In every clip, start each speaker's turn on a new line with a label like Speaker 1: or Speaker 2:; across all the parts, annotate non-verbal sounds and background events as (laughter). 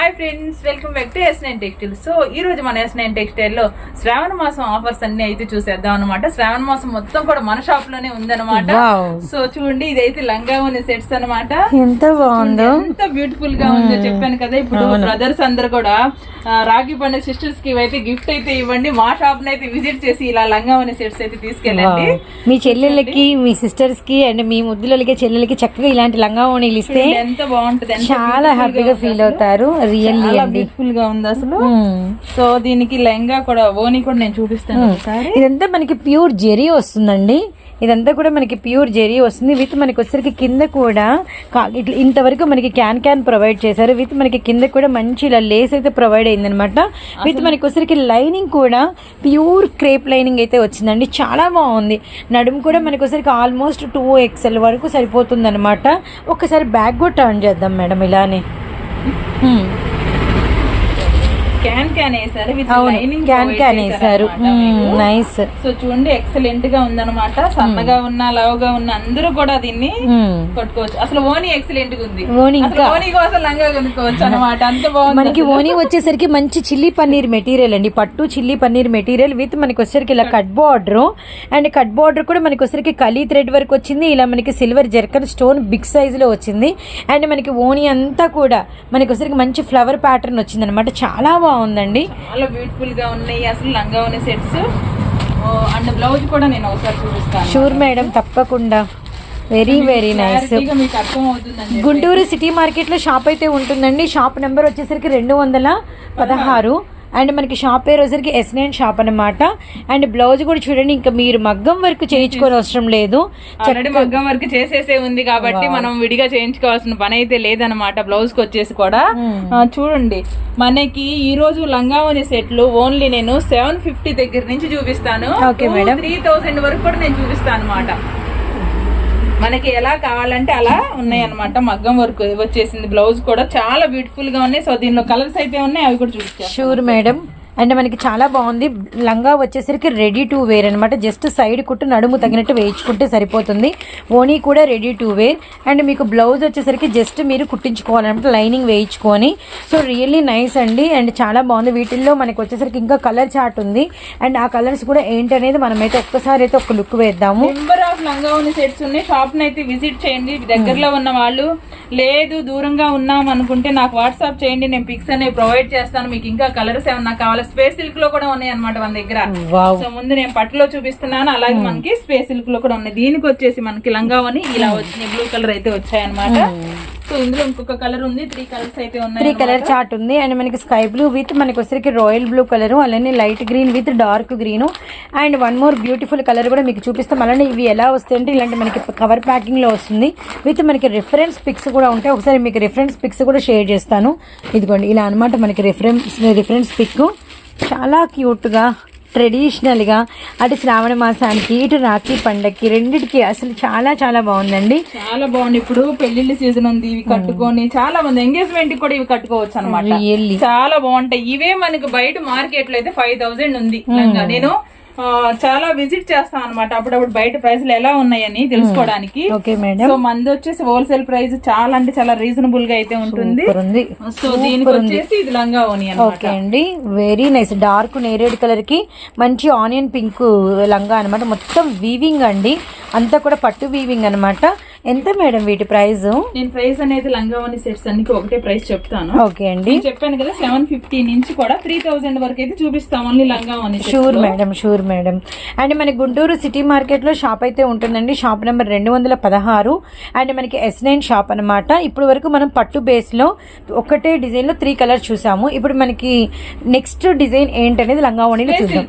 Speaker 1: Hi friends welcome back to S nine textile so ఈ రోజు మన ఎస్ నైన్ టెక్స్టైల్లో శ్రావణ మాసం ఆఫర్స్ అన్ని అయితే చూసేద్దాం అనమాట శ్రావణ మాసం మొత్తం కూడా మన షాప్లోనే ఉందన్నమాట. సో చూడండి ఇదైతే లంగా ఉన్న సెట్స్ అన్నమాట.
Speaker 2: ఎంత బాగుందో.
Speaker 1: ఎంత బ్యూటిఫుల్గా ఉందో చెప్పాను కదా. ఇప్పుడు బ్రదర్స్ అందరు కూడా రాఖీ పండుగ సిస్టర్స్కి అయితే గిఫ్ట్ అయితే ఇవ్వండి. మా షాప్ అయితే విజిట్ చేసి ఇలా లంగా ఉన్న సెట్స్ అయితే తీసుకెళ్ళండి.
Speaker 2: మీ చెల్లెళ్ళకి మీ సిస్టర్స్కి అండ్ మీ ముద్దులకి చెల్లెలకి చక్కగా ఇలాంటి లంగా ఓణీలు ఇస్తే
Speaker 1: ఎంత బాగుంటది
Speaker 2: చాలా హ్యాపీగా ఫీల్ అవుతారు. రియల్లీ
Speaker 1: బ్యూటిఫుల్గా ఉంది అసలు. సో దీనికి లెహంగా కూడా ఓని కూడా నేను చూపిస్తాను
Speaker 2: ఇదంతా మనకి ప్యూర్ జెరీ వస్తుందండి. ఇదంతా కూడా మనకి ప్యూర్ జెరీ వస్తుంది. విత్ మనకి వచ్చరికి కింద కూడా ఇట్లా ఇంతవరకు మనకి క్యాన్ క్యాన్ ప్రొవైడ్ చేశారు. విత్ మనకి కింద కూడా మంచి ఇలా లేస్ అయితే ప్రొవైడ్ అయిందనమాట. విత్ మనకి వచ్చరికి లైనింగ్ కూడా ప్యూర్ క్రేప్ లైనింగ్ అయితే వచ్చిందండి. చాలా బాగుంది. నడుము కూడా మనకి వచ్చరికి ఆల్మోస్ట్ టూ ఎక్స్ఎల్ వరకు సరిపోతుంది అనమాట ఒకసారి బ్యాక్ కూడా టర్న్ చేద్దాం మేడం ఇలానే. 嗯。
Speaker 1: క్యాన్ క్యాన్ వేసారు విత్ లైనింగ్
Speaker 2: క్యాన్ క్యాన్ వేసారు నైస్
Speaker 1: సో చూడండి ఎక్సలెంట్గా ఉందన్నమాట. సన్నగా ఉన్న లావుగా ఉన్న అందరూ కూడా దీన్ని కొట్టుకోవచ్చు. అసలు ఓని ఎక్సలెంట్గా ఉంది.
Speaker 2: ఓని
Speaker 1: ఓని కోసం లంగా కొనుక్కోవచ్చు అనమాట అంత బాగుంది
Speaker 2: మనకి ఓనీ వచ్చేసరికి మంచి చిల్లీ పన్నీర్ మెటీరియల్ అండి. పట్టు చిల్లీ పన్నీర్ మెటీరియల్ విత్ మనకి వచ్చేసరికి ఇలా cut border. And cut border కూడా మనకి వచ్చేసరికి కలీ థ్రెడ్ వర్క్ వచ్చింది. ఇలా మనకి సిల్వర్ జర్కన్ స్టోన్ బిగ్ సైజ్లో వచ్చింది. అండ్ మనకి ఓనీ అంతా కూడా మనకి వచ్చేసరికి మంచి ఫ్లవర్ ప్యాటర్న్ వచ్చింది అనమాట చాలా బాగుందండి.
Speaker 1: చాలా బ్యూటిఫుల్గా ఉన్నాయి. అసలు లంగా ఉన్న సెట్స్ అండ్ బ్లౌజ్ కూడా నేను ఒకసారి చూపిస్తాను.
Speaker 2: షూర్ మేడం తప్పకుండా. Very very nice Guntur city మార్కెట్లో షాప్ అయితే ఉంటుందండి. షాప్ నెంబర్ వచ్చేసరికి రెండు వందల పదహారు. అండ్ మనకి షాప్ పేరు వచ్చేసరికి ఎస్ నైన్ షాప్ అనమాట అండ్ బ్లౌజ్ కూడా చూడండి ఇంకా మీరు మగ్గం వరకు చేయించుకోని అవసరం లేదు.
Speaker 1: మగ్గం వర్క్ చేసేసే ఉంది కాబట్టి మనం విడిగా చేయించుకోవాల్సిన పని అయితే లేదనమాట బ్లౌజ్కి వచ్చేసి కూడా. ఆ, చూడండి మనకి ఈ రోజు లంగావని సెట్లు ఓన్లీ నేను సెవెన్ ఫిఫ్టీ దగ్గర నుంచి చూపిస్తాను.
Speaker 2: Okay, madam.
Speaker 1: త్రీ థౌసండ్ వరకు కూడా నేను చూపిస్తాను అనమాట మనకి ఎలా కావాలంటే అలా ఉన్నాయన్నమాట. మగ్గం వర్క్ వచ్చేసింది బ్లౌజ్ కూడా చాలా బ్యూటిఫుల్గా ఉన్నాయి. సో దీనిలో కలర్స్ అయితే ఉన్నాయి అవి కూడా చూసి
Speaker 2: షూర్ మేడం అండ్ మనకి చాలా బాగుంది. లంగా వచ్చేసరికి రెడీ టు వేర్ అనమాట జస్ట్ సైడ్ కుట్టు నడుము తగినట్టు వేయించుకుంటే సరిపోతుంది. ఓనీ కూడా రెడీ టు వేర్ అండ్ మీకు బ్లౌజ్ వచ్చేసరికి జస్ట్ మీరు కుట్టించుకోవాలన్నమాట. లైనింగ్ వేయించుకొని. సో రియల్లీ నైస్ అండి. అండ్ చాలా బాగుంది. వీటిల్లో మనకి వచ్చేసరికి ఇంకా కలర్ చార్ట్ ఉంది. అండ్ ఆ కలర్స్ కూడా ఏంటనేది మనమైతే ఒక్కసారి అయితే ఒక లుక్ వేద్దాము.
Speaker 1: నెంబర్ ఆఫ్ లంగావని సెట్స్ ఉన్నాయి. షాప్ అయితే విజిట్ చేయండి. దగ్గరలో ఉన్న వాళ్ళు లేదు దూరంగా ఉన్నాం అనుకుంటే నాకు వాట్సాప్ చేయండి. నేను పిక్స్ అనేవి ప్రొవైడ్ చేస్తాను. మీకు ఇంకా కలర్స్ ఏమన్నా కావాలా స్పేస్ సిల్క్లో కూడా ఉన్నాయి అనమాట మన దగ్గర. సో ముందు నేను పట్టులో చూపిస్తున్నాను అలాగే మనకి స్పేస్ సిల్క్లో కూడా ఉన్నాయి. దీనికి వచ్చేసి మనకి లంగావని ఇలా వచ్చినాయి బ్లూ కలర్ అయితే వచ్చాయన్నమాట. సో ఇందులో ఇంకొక కలర్ ఉంది త్రీ కలర్స్ అయితే ఉన్నాయి
Speaker 2: త్రీ కలర్ చార్ట్ ఉంది. అండ్ మనకి స్కై బ్లూ విత్ మనకి వచ్చరికి రాయల్ బ్లూ కలర్ అలానే light green with dark green and one more beautiful colour కూడా మీకు చూపిస్తాం. అలానే ఇవి ఎలా వస్తాయంటే ఇలాంటి మనకి కవర్ ప్యాకింగ్లో వస్తుంది. విత్ మనకి రిఫరెన్స్ పిక్స్ కూడా ఉంటాయి. ఒకసారి మీకు రిఫరెన్స్ పిక్స్ కూడా షేర్ చేస్తాను. ఇదిగోండి ఇలా అన్నమాట మనకి రిఫరెన్స్ రిఫరెన్స్ పిక్ చాలా క్యూట్గా ట్రెడిషనల్గా అటు శ్రావణ మాసానికి ఇటు రాఖీ పండగకి రెండిటికి అసలు చాలా చాలా బాగుందండి.
Speaker 1: చాలా బాగుంది. ఇప్పుడు పెళ్ళిళ్ళ సీజన్ ఉంది ఇవి కట్టుకొని చాలా మంది ఎంగేజ్మెంట్కి కూడా ఇవి కట్టుకోవచ్చు అనమాట చాలా బాగుంటాయి. ఇవే మనకి బయట మార్కెట్లో అయితే ఫైవ్ థౌసండ్ ఉంది. నేను చాలా విజిట్ చేస్తాను అనమాట అప్పుడప్పుడు బయట ప్రైస్లు ఎలా ఉన్నాయని తెలుసుకోవడానికి. సో మంది వచ్చేసి హోల్సేల్ ప్రైస్ చాలా అంటే చాలా రీజనబుల్గా అయితే ఉంటుంది. సో దీనికి వచ్చేసి ఇది లంగా ఓని అనమాట
Speaker 2: ఓకే అండి. వెరీ నైస్ డార్క్ నేరేడ్ కలర్కి మంచి ఆనియన్ పింక్ లంగా అన్నమాట. మొత్తం వీవింగ్ అండి. అంతా కూడా పట్టు వీవింగ్ అన్నమాట. ఎంత మేడం వీటి ప్రైస్?
Speaker 1: నేను ప్రైస్ అనేది లంగా ఓని సెట్స్ అన్నికి ఒకటే ప్రైస్ చెప్తాను.
Speaker 2: ఓకే అండి.
Speaker 1: చెప్పాను కదా సెవెన్ ఫిఫ్టీ నుంచి కూడా త్రీ థౌసండ్ వరకు అయితే చూపిస్తాం ఓన్లీ లంగా ఓని
Speaker 2: sure madam sure madam. And మన గుంటూరు సిటీ మార్కెట్లో షాప్ అయితే ఉంటుందండి. షాప్ నెంబర్ రెండు వందల పదహారు. అండ్ మనకి ఎస్ నైన్ షాప్ అనమాట ఇప్పుడు వరకు మనం పట్టు బేస్లో ఒకటే డిజైన్లో త్రీ కలర్స్ చూసాము. ఇప్పుడు మనకి నెక్స్ట్ డిజైన్ ఏంటనేది లంగా ఓణిలో చూద్దాం.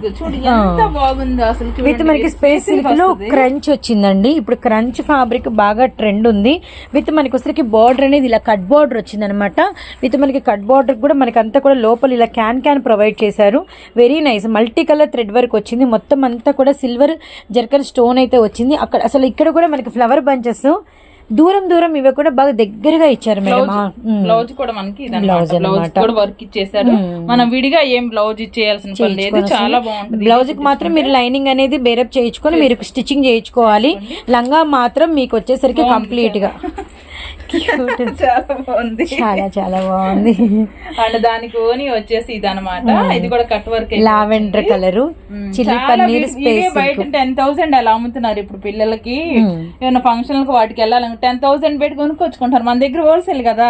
Speaker 2: విత్. మనకి స్పేస్ సిల్క్లో క్రంచ్ వచ్చిందండి. ఇప్పుడు క్రంచ్ ఫ్యాబ్రిక్ బాగా ట్రెండ్ ఉంది. విత్ మనకి వచ్చరికి బార్డర్ అనేది ఇలా కట్ బార్డర్ వచ్చింది అనమాట విత్ మనకి కట్ బార్డర్ కూడా మనకి అంతా కూడా లోపల ఇలా క్యాన్ క్యాన్ ప్రొవైడ్ చేశారు. Very nice multi colour thread work వచ్చింది. మొత్తం అంతా కూడా సిల్వర్ జర్కర్ స్టోన్ అయితే వచ్చింది. అక్కడ అసలు ఇక్కడ కూడా మనకి ఫ్లవర్ బంచెస్ దూరం దూరం ఇవి కూడా బాగా దగ్గరగా ఇచ్చారు మేడం.
Speaker 1: బ్లౌజ్ కూడా మనకి బ్లౌజ్. కూడా వర్క్ ఇచ్చేసాడు మనం విడిగా ఏం బ్లౌజ్ ఇచ్చేయాల్సిన పని లేదు. చాలా బాగుంటుంది.
Speaker 2: బ్లౌజ్కి మాత్రం మీరు లైనింగ్ అనేది బేరప్ చేయించుకొని మీరు స్టిచ్చింగ్ చేయించుకోవాలి. లంగా మాత్రం మీకు వచ్చేసరికి కంప్లీట్గా. (laughs)
Speaker 1: చాలా బాగుంది.
Speaker 2: చాలా చాలా బాగుంది.
Speaker 1: అండ్ దానికి ఓని వచ్చేసి ఇది అనమాట ఇది కూడా కట్ వర్క్
Speaker 2: లావెండర్ కలరు. చిల్లీ పన్నీర్ స్పేస్
Speaker 1: బయట టెన్ థౌసండ్ అలా అమ్ముతున్నారు ఇప్పుడు పిల్లలకి. ఏమైనా ఫంక్షన్కి వాటికి వెళ్ళాలని టెన్ థౌసండ్ పెట్టి కొనుక్కొచ్చుకుంటారు. మన దగ్గర హోల్సేల్ కదా.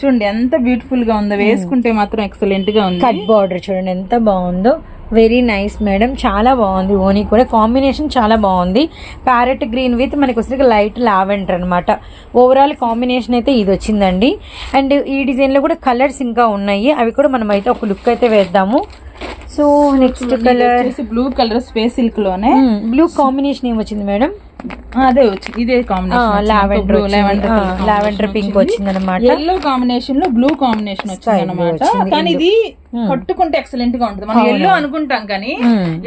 Speaker 1: చూడండి ఎంత బ్యూటిఫుల్గా ఉందో. వేసుకుంటే మాత్రం ఎక్సలెంట్గా ఉంది.
Speaker 2: కట్ బార్డర్ చూడండి ఎంత బాగుందో. వెరీ నైస్ మేడం చాలా బాగుంది. ఓనీ కూడా కాంబినేషన్ చాలా బాగుంది. ప్యారెట్ గ్రీన్ విత్ మనకి వచ్చేసరికి లైట్ లావెండర్ అనమాట ఓవరాల్ కాంబినేషన్ అయితే ఇది వచ్చిందండి. అండ్ ఈ డిజైన్లో కూడా కలర్స్ ఇంకా ఉన్నాయి. అవి కూడా మనం అయితే ఒక లుక్ అయితే వేద్దాము. So next colour
Speaker 1: blue colour space సిల్క్లోనే.
Speaker 2: Blue combination ఏం వచ్చింది మేడం?
Speaker 1: అదే వచ్చింది ఇదే కాంబినేషన్
Speaker 2: లావెండర్ లావెండర్ పింక్ వచ్చింది. అనమాట
Speaker 1: ఎల్లో కాంబినేషన్లో బ్లూ కాంబినేషన్ వచ్చింది. అనమాట కానీ ఇది కట్టుకుంటే ఎక్సలెంట్గా ఉంటుంది. మనం ఎల్లో అనుకుంటాం కానీ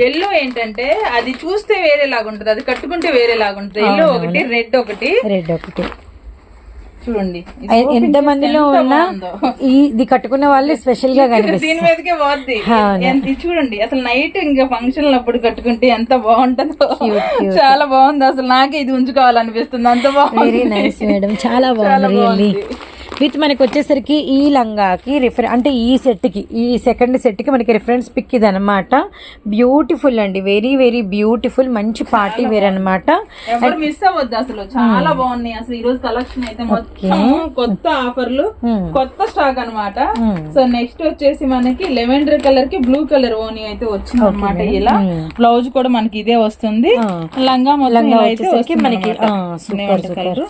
Speaker 1: ఎల్లో ఏంటంటే అది చూస్తే వేరేలాగా ఉంటుంది అది కట్టుకుంటే వేరేలాగా ఉంటుంది ఎల్లో ఒకటి రెడ్ ఒకటి.
Speaker 2: రెడ్ ఒకటి.
Speaker 1: చూడండి
Speaker 2: ఎంత మందిలో ఉన్నా ఇది కట్టుకున్న వాళ్ళు స్పెషల్గా (laughs)
Speaker 1: దీని మీదకే పోద్ది. చూడండి అసలు నైట్ ఇంకా ఫంక్షన్ అప్పుడు కట్టుకుంటే ఎంత బాగుంటుందో. చాలా బాగుంది. అసలు నాకే ఇది ఉంచుకోవాలనిపిస్తుంది. అంత బాగుంది.
Speaker 2: వెరీ నైస్ మేడం చాలా బాగుంది. విత్ మనకి వచ్చేసరికి ఈ లంగాకి రిఫర్ అంటే ఈ సెట్కి ఈ సెకండ్ సెట్కి మనకి రిఫరెన్స్ పిక్ ఇది అనమాట బ్యూటిఫుల్ అండి. వెరీ వెరీ బ్యూటిఫుల్ మంచి పార్టీ వేర్ అనమాట
Speaker 1: మిస్ అవ్వద్దు అసలు. చాలా బాగున్నాయి. అసలు ఈ రోజు కలెక్షన్ అయితే మొత్తం కొత్త ఆఫర్లు కొత్త స్టాక్ అన్నమాట. సో నెక్స్ట్ వచ్చేసి మనకి లెవెండర్ కలర్కి బ్లూ కలర్ ఓని అయితే వచ్చింది అనమాట ఇలా. బ్లౌజ్ కూడా మనకి ఇదే వస్తుంది. లంగా మొత్తం ఇలా అయితే
Speaker 2: మనకి
Speaker 1: కలర్.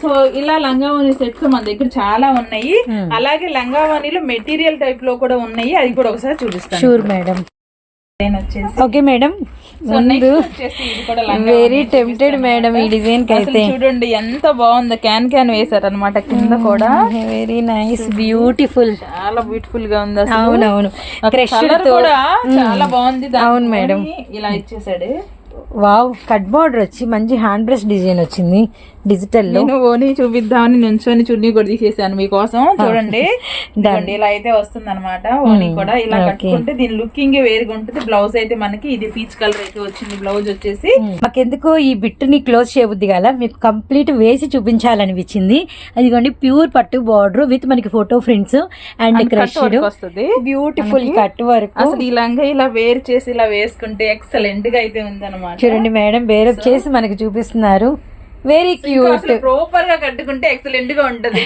Speaker 1: సో ఇలా లంగావని సెట్స్ మన దగ్గర చాలా ఉన్నాయి. అలాగే లంగావనిలో మెటీరియల్ టైప్లో కూడా ఉన్నాయి. అది కూడా ఒకసారి చూపిస్తాను.
Speaker 2: షూర్ మేడం ఓకే మేడం
Speaker 1: లంగా
Speaker 2: వెరీ టెంప్టెడ్ మేడం ఈ డిజైన్
Speaker 1: అసలు చూడండి ఎంత బాగుందో. క్యాన్ క్యాన్ వేసారు అనమాట కింద కూడా.
Speaker 2: వెరీ నైస్ బ్యూటిఫుల్
Speaker 1: చాలా బ్యూటిఫుల్గా ఉంది
Speaker 2: అవునవును.
Speaker 1: కూడా చాలా బాగుంది.
Speaker 2: అవును మేడం.
Speaker 1: ఇలా ఇచ్చేసాడు.
Speaker 2: వావ్ కట్ బార్డర్ వచ్చి మంచి హ్యాండ్ బ్రష్ డిజైన్ వచ్చింది డిజిటల్లో
Speaker 1: నేను ఓని చూపిద్దామని నుంచొని చున్నీ కూడా తీసేసాను మీకోసం. చూడండి. ఇలా అయితే వస్తుంది అనమాట ఓని కూడా ఇలా కట్టుకుంటే దీని లుకింగ్ వేరుగా ఉంటుంది. బ్లౌజ్ అయితే మనకి ఇది పీచ్ కలర్ అయితే వచ్చింది. బ్లౌజ్ వచ్చేసి
Speaker 2: మాకెందుకో ఈ బిట్టుని క్లోజ్ చేయబుద్ది గల మీకు కంప్లీట్ వేసి చూపించాలనిపించింది. అదిగోండి ప్యూర్ పట్టు బార్డర్ విత్ మనకి ఫోటో ప్రింట్స్ అండ్ క్రష్
Speaker 1: వస్తుంది.
Speaker 2: Beautiful cut work.
Speaker 1: అసలు ఈ లంగా ఇలా వేర్ చేసి ఇలా వేసుకుంటే ఎక్సలెంట్గా అయితే ఉంది అనమాట
Speaker 2: చూడండి మేడం వేరప్ చేసి మనకి చూపిస్తున్నారు. వెరీ క్యూట్
Speaker 1: ప్రాపర్గా కట్టుకుంటే ఎక్సలెంట్గా ఉంటది.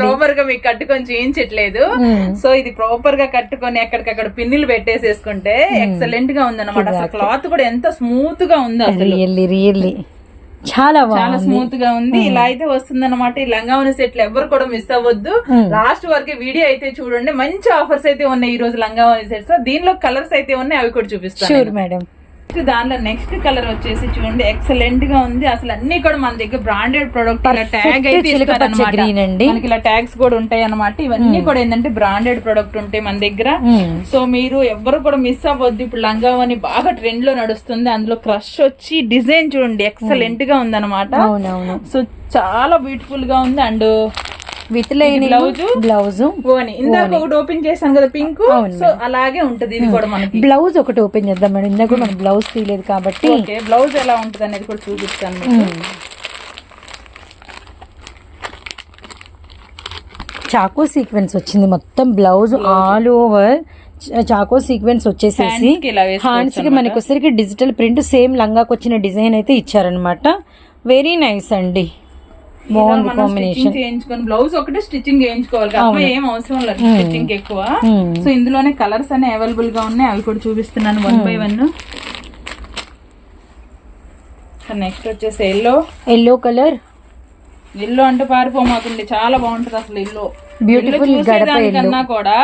Speaker 1: ప్రాపర్గా మీకు కట్టుకొని చేయించట్లేదు. సో ఇది ప్రాపర్గా కట్టుకొని ఎక్కడికక్కడ పిన్నులు పెట్టేసేసుకుంటే ఎక్సలెంట్గా ఉందన్నమాట. అసలు క్లాత్ కూడా ఎంత స్మూత్గా ఉంది అసలు.
Speaker 2: రియల్లీ చాలా
Speaker 1: చాలా స్మూత్గా ఉంది. ఇలా అయితే వస్తుంది అనమాట ఈ లంగావని సెట్లు ఎవరు కూడా మిస్ అవ్వద్దు. లాస్ట్ వరకు వీడియో అయితే చూడండి. మంచి ఆఫర్స్ అయితే ఉన్నాయి ఈ రోజు లంగావని సెట్స్ దీనిలో కలర్స్ అయితే ఉన్నాయి అవి కూడా చూపిస్తాను
Speaker 2: మేడం
Speaker 1: నెక్స్ట్ దానిలో నెక్స్ట్ కలర్ వచ్చేసి చూడండి ఎక్సలెంట్గా ఉంది. అసలు అన్ని కూడా మన దగ్గర బ్రాండెడ్ ప్రొడక్ట్ ఇలా ట్యాగ్ అయితే. మనకి ఇలా ట్యాగ్స్ కూడా ఉంటాయి అన్నమాట ఇవన్నీ కూడా ఏంటంటే బ్రాండెడ్ ప్రొడక్ట్ ఉంటాయి మన దగ్గర. సో మీరు ఎవ్వరు కూడా మిస్ అవ్వద్దు. ఇప్పుడు లంగావని బాగా ట్రెండ్లో నడుస్తుంది. అందులో క్రష్ వచ్చి డిజైన్ చూడండి ఎక్సలెంట్గా ఉంది అనమాట సో చాలా బ్యూటిఫుల్గా ఉంది. And
Speaker 2: with line
Speaker 1: blouse
Speaker 2: blouse
Speaker 1: ఓని. ఇందాక ఒకటి ఓపెన్ చేశాను కదా పింక్ సో అలాగే ఉంటది ఇది కూడా మనకి.
Speaker 2: బ్లౌజ్ ఒకటి ఓపెన్ చేద్దాం మేడం. ఇందాక మనం బ్లౌజ్ తీయలేదు కాబట్టి.
Speaker 1: ఓకే బ్లౌజ్ ఎలా ఉంటది అనేది కూడా చూపిస్తాను మీకు.
Speaker 2: చాకో సీక్వెన్స్ వచ్చింది మొత్తం బ్లౌజ్ ఆల్ ఓవర్. చాకో సీక్వెన్స్ వచ్చేసేసి హ్యాండ్స్కి మనకి వచ్చేసరికి డిజిటల్ ప్రింట్ సేమ్ లంగాకి వచ్చిన డిజైన్ అయితే ఇచ్చారనమాట వెరీ నైస్ అండి. బాగుంది
Speaker 1: మనం
Speaker 2: కాంబినేషన్
Speaker 1: చేయించుకొని బ్లౌజ్ ఒకటి స్టిచ్చింగ్ చేయించుకోవాలి. కాబట్టి ఏం అవసరం లేదు స్టిచ్చింగ్ ఎక్కువ. సో ఇందులోనే కలర్స్ అనే అవైలబుల్గా ఉన్నాయి. అవి కూడా చూపిస్తున్నాను వన్ బై వన్ నెక్స్ట్ వచ్చేసి ఎల్లో
Speaker 2: ఎల్లో కలర్
Speaker 1: ఎల్లో అంటే పారిపోమాకండి చాలా బాగుంటది అసలు
Speaker 2: Beautiful గడప
Speaker 1: దానికన్నా కూడా